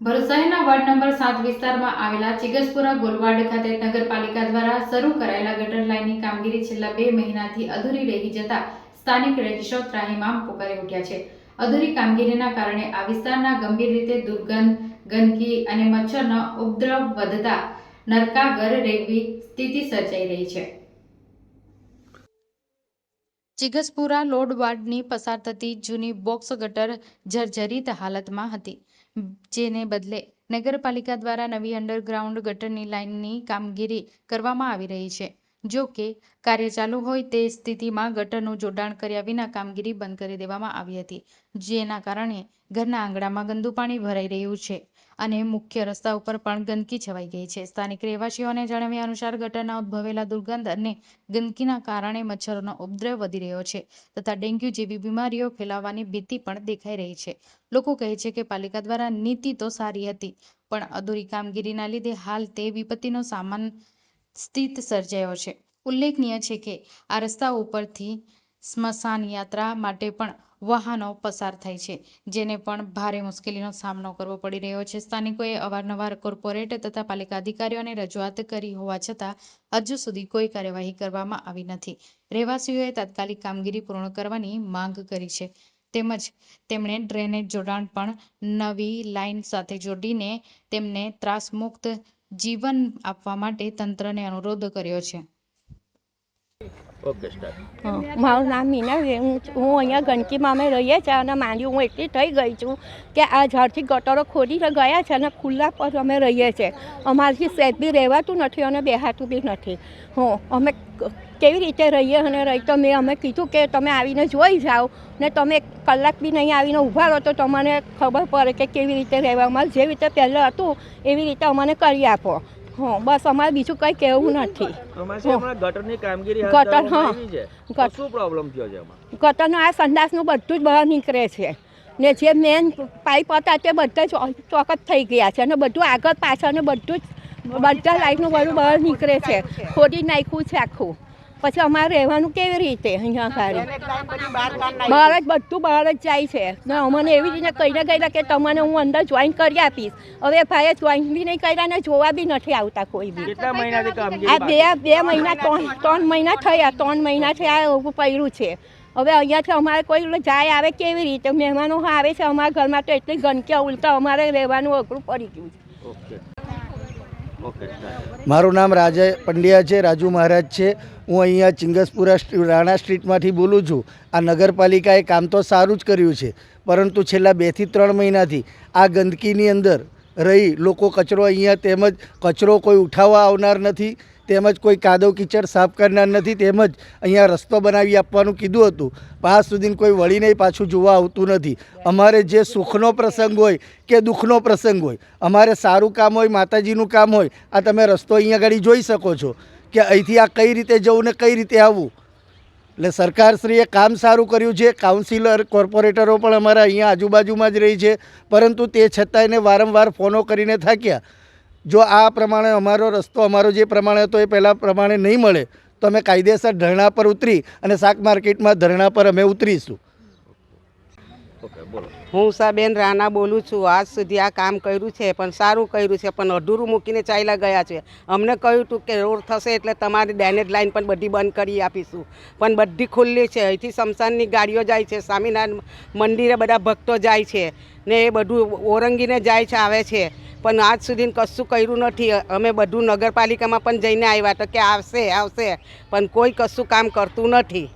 ભરૂચ શહેરના નંબર સાત વિસ્તારમાં આવેલા ચિગસપુરા ગોલવાડ ખાતે નગરપાલિકા દ્વારા શરૂ કરાયેલા ગટર લાઇનની કામગીરી છેલ્લા બે મહિનાથી અધૂરી રહી જતા સ્થાનિક રહીશો ત્રાહીમામ પોકારી ઉઠ્યા છે. અધૂરી કામગીરીના કારણે આ વિસ્તારના ગંભીર રીતે દુર્ગંધ, ગંદકી અને મચ્છરનો ઉપદ્રવ વધતા નરકાગર રહેવી સ્થિતિ સર્જાઈ રહી છે. ચિગસપુરા લોડ વાર્ડની પસાર થતી જૂની બોક્સ ગટર જર્જરિત હાલતમાં હતી. જેને બદલે નગરપાલિકા દ્વારા નવી અંડરગ્રાઉન્ડ ગટરની લાઇનની કામગીરી કરવામાં આવી રહી છે. જો કે, કાર્ય ચાલુ હોય તે સ્થિતિમાં ગટરનું જોડાણ કર્યા વિના કામગીરી બંધ કરી દેવામાં આવી હતી, જેના કારણે ઘરના આંગણામાં ગંદુ પાણી ભરાઈ રહ્યું છે. અને મુખ્ય રસ્તા ઉપર પણ ગંદકી છવાઈ ગઈ છે. સ્થાનિક રહેવાસીઓને જણાવ્યા અનુસાર ગટરના ઉદ્ભવેલા દુર્ગંધ અને ગંદકીના કારણે મચ્છરોનો ઉપદ્રવ વધી રહ્યો છે તથા ડેન્ગ્યુ જેવી બીમારીઓ ફેલાવાની ભીતિ પણ દેખાઈ રહી છે. લોકો કહે છે કે પાલિકા દ્વારા નીતિ તો સારી હતી, પણ અધૂરી કામગીરીના લીધે હાલ તે વિપત્તિનો સામાન સ્થિત સર્જાયો છે. ઉલ્લેખનીય છે કે આ રસ્તા ઉપરથી સ્મશાન યાત્રા માટે પણ વાહનો પસાર થાય છે, જેને પણ ભારે મુશ્કેલીનો સામનો કરવો પડી રહ્યો છે. સ્થાનિકોએ અવારનવાર કોર્પોરેટ તથા પાલિકા અધિકારીઓને રજૂઆત કરી હોવા છતાં હજુ સુધી કોઈ કાર્યવાહી કરવામાં આવી નથી. રહેવાસીઓએ તાત્કાલિક કામગીરી પૂર્ણ કરવાની માંગ કરી છે. તેમજ તેમણે ડ્રેનેજ જોડાણ પણ નવી લાઇન સાથે જોડીને તેમને ત્રાસમુક્ત જીવન આપવા માટે તંત્રને અનુરોધ કર્યો છે. મારું નામ મીના. હું અહીંયા ગંદકીમાં અમે રહીએ છીએ અને માંડી હું એટલી થઈ ગઈ છું કે આ ઝાડથી ગટરો ખોદીને ગયા છે અને ખુલ્લા પર અમે રહીએ છીએ. અમારાથી સેફ બી રહેવાતું નથી અને બેહાતું બી નથી. હું, અમે કેવી રીતે રહીએ અને રહી તો મેં અમે કીધું કે તમે આવીને જોઈ જાઓ ને તમે કલાક બી નહીં આવીને ઊભા રહો તો તમને ખબર પડે કે કેવી રીતે રહેવા. અમારે જે રીતે પહેલાં હતું એવી રીતે અમને કરી આપો. હં બસ અમારે બીજું કંઈ કહેવું નથી. ગટરની કામગીરી ગટર, હા. શું પ્રોબ્લેમ થયો છે એમાં? આ સંડાસનું બધું જ બહાર નીકળે છે. ને જે મેન પાઇપ હતા તે બધા ચો- ચોકત થઈ ગયા છે. અને બધું આગળ પાછળ ને બધું જ બધા લાઇટનું બધું બહાર નીકળે છે. ખોદી નાખ્યું છે આખું. પછી અમારે રહેવાનું કેવી રીતે અહીંયા આગળ? બહાર જ બધું બહાર જ જાય છે. ને અમને એવી રીતે કહીને ગયેલા કે તમને હું અંદર જોઈન કરી આપીશ. હવે ભાઈએ જોઈન બી નહીં કર્યા ને જોવા બી નથી આવતા કોઈ બી. આ બે બે મહિના ત્રણ ત્રણ મહિના થયા ત્રણ મહિના થયા એવું પડ્યું છે. હવે અહીંયાથી અમારે કોઈ જાય આવે કેવી રીતે? મહેમાનો આવે છે અમારા ઘરમાં તો એટલી ગંદકી ઉલટા અમારે રહેવાનું અઘરું પડી ગયું છે. ઓકે. મારું નામ રાજય પંડ્યા છે, રાજુ મહારાજ છે. હું અહીંયા ચિંગસપુરા રાણા સ્ટ્રીટમાંથી બોલું છું. આ નગરપાલિકાએ કામ તો સારું જ કર્યું છે, પરંતુ છેલ્લા બેથી ત્રણ મહિનાથી આ ગંદકીની અંદર રહી લોકો કચરો અહીંયા તેમજ કચરો કોઈ ઉઠાવવા આવનાર નથી. તેમજ કોઈ કાદવ કીચડ સાફ કરનાર નથી, તેમજ અહીંયા રસ્તો બનાવી આપવાનું કીધું હતું. પણ આજ સુધી કોઈ વળીને પાછું જોવા આવતું નથી. અમારે જે સુખનો પ્રસંગ હોય કે દુઃખનો પ્રસંગ હોય, અમારે સારું કામ હોય, માતાજીનું કામ હોય, આ તમે રસ્તો અહીંયા આગળ જોઈ શકો છો કે અહીંથી આ કઈ રીતે જવું ને કઈ રીતે આવવું. એટલે સરકારશ્રીએ કામ સારું કર્યું છે, કાઉન્સિલર, કોર્પોરેટરો પણ અમારા અહીંયા આજુબાજુમાં જ રહી છે, પરંતુ તે છતાં એને વારંવાર ફોનો કરીને થાક્યા. જો આ પ્રમાણે અમારો રસ્તો, અમારો જે પ્રમાણે હતો એ પહેલાં પ્રમાણે નહીં મળે, તો અમે કાયદેસર ધરણા પર ઉતરી અને શાક માર્કેટમાં ધરણા પર અમે ઉતરીશું. હું સાબેન રાણા બોલું છું. આજ સુધી આ કામ કર્યું છે, પણ સારું કર્યું છે, પણ અધૂરું મૂકીને ચાલ્યા ગયા છે. અમને કહ્યું હતું કે રોડ થશે એટલે તમારી ડેનેજ લાઈન પણ બધી બંધ કરી આપીશું. પણ બધી ખુલ્લી છે. અહીંથી શમશાનની ગાડીઓ જાય છે, સ્વામિનારાયણ મંદિરે બધા ભક્તો જાય છે ને એ બધું ઓરંગીને જાય છે, આવે છે. પણ આજ સુધી કશું કર્યું નથી. અમે બધું નગરપાલિકામાં પણ જઈને આવ્યા તો કે આવશે આવશે. પણ કોઈ કશું કામ કરતું નથી.